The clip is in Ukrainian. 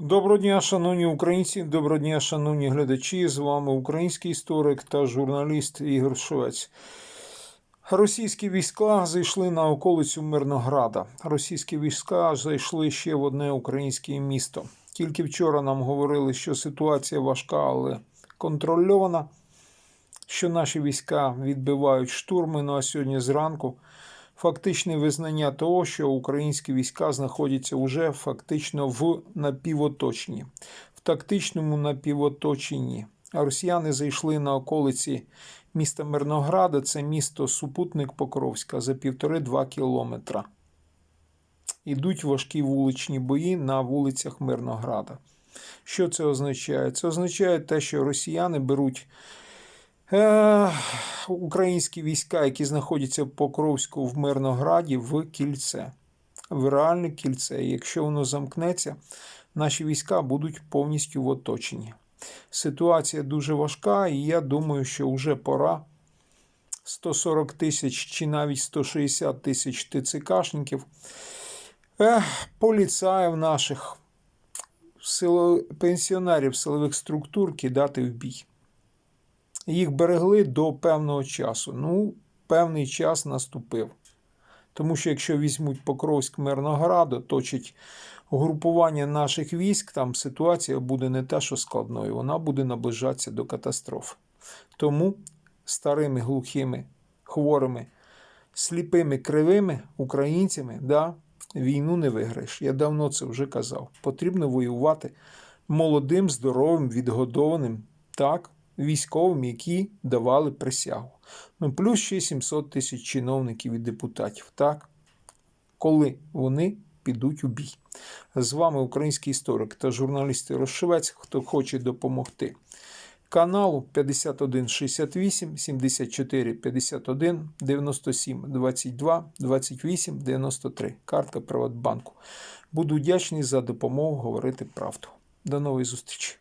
Доброго дня, шановні українці, доброго дня, шановні глядачі. З вами український історик та журналіст Ігор Швець. Російські війська зайшли на околицю Мирнограда. Російські війська зайшли ще в одне українське місто. Тільки вчора нам говорили, що ситуація важка, але контрольована, що наші війська відбивають штурми. Ну а сьогодні зранку фактичне визнання того, що українські війська знаходяться уже фактично в напівоточенні, в тактичному напівоточенні. А Росіяни зайшли на околиці міста Мирнограда, це місто Супутник Покровська за півтори-два кілометра. Ідуть важкі вуличні бої на вулицях Мирнограда. Що це означає? Це означає те, що росіяни беруть українські війська, які знаходяться в Покровську в Мирнограді, в кільце, в реальне кільце. Якщо воно замкнеться, наші війська будуть повністю в оточенні. Ситуація дуже важка, і я думаю, що вже пора 140 тисяч чи навіть 160 тисяч ТЦКшників, е, поліцаїв наших, пенсіонерів силових структур кидати в бій. Їх берегли до певного часу. Ну, певний час наступив. Тому що якщо візьмуть Покровськ Мирнограду, точить угрупування наших військ, там ситуація буде не те, що складною, вона буде наближатися до катастрофи. Тому старими, глухими, хворими, сліпими, кривими українцями да, війну не виграєш. Я давно це вже казав. Потрібно воювати молодим, здоровим, відгодованим, так, військовим, які давали присягу. Ну, плюс ще 700 тисяч чиновників і депутатів, так? Коли вони підуть у бій. З вами український історик та журналіст Розшивець, хто хоче допомогти каналу 5168 74 51 97 22 28 93. Картка Приватбанку. Буду вдячний за допомогу говорити правду. До нової зустрічі.